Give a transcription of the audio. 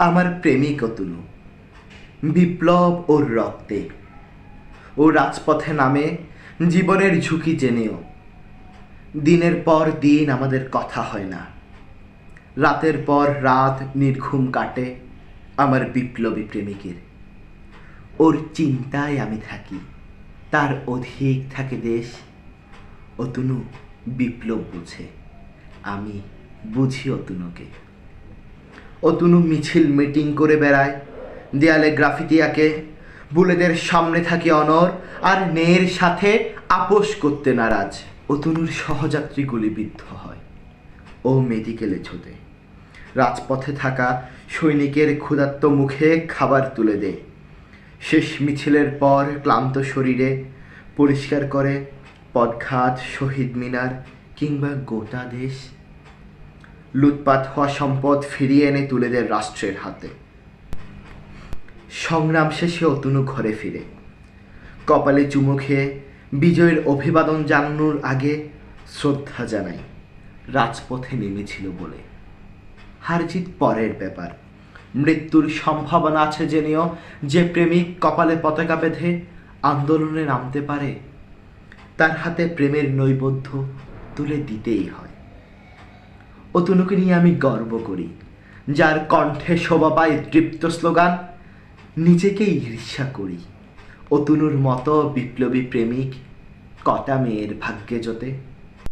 আমার প্রেমিক অতুলু বিপ্লব ওর রক্তে। ও রাজপথে নামে, জীবনের ঝুঁকি জেনেও। দিনের পর দিন আমাদের কথা হয় না। রাতের পর রাত নির্ঘুম কাটে আমার বিপ্লবী প্রেমিকের। ওর চিন্তায় আমি থাকি, তার অধিক থাকে দেশ। অতনু বিপ্লব বুঝে, আমি বুঝি অতনুকে অতনু মিছিল মিটিং করে বেড়ায়। দেয়ালে গ্রাফিতি আঁকে। বুলেদের সামনে থাকে অনর আর মেয়ের সাথে আপোষ করতে নারাজ। অতনুর সহযাত্রী গুলিবিদ্ধ হয়। ও মেডিকেলে ছোটে রাজপথে থাকা সৈনিকের ক্ষুধার্ত মুখে খাবার তুলে দেয়। শেষ মিছিলের পর ক্লান্ত শরীরে পরিষ্কার করে পদঘাট শহীদ মিনার কিংবা গোটা দেশ লুটপাট হওয়া সম্পদ ফিরিয়ে এনে তুলে দেয় রাষ্ট্রের হাতে। সংগ্রাম শেষে অতনু ঘরে ফিরে। কপালে চুমু খেয়ে বিজয়ের অভিবাদন জানানোর আগে শ্রদ্ধা জানাই, রাজপথে নেমেছিল বলে। হারজিত পরের ব্যাপার। মৃত্যুর সম্ভাবনা আছে জেনেও যে প্রেমিক কপালে পতাকা বেঁধে আন্দোলনে নামতে পারে, তার হাতে প্রেমের নৈবদ্য তুলে দিতেই হয়। অতনুকে নিয়ে আমি গর্ব করি, যার কণ্ঠে শোভা পায় তৃপ্ত স্লোগান, নিজেকেই ঈর্ষা করি। অতনুর মতো বিপ্লবী প্রেমিক, কটা মেয়ের ভাগ্যে জোটে।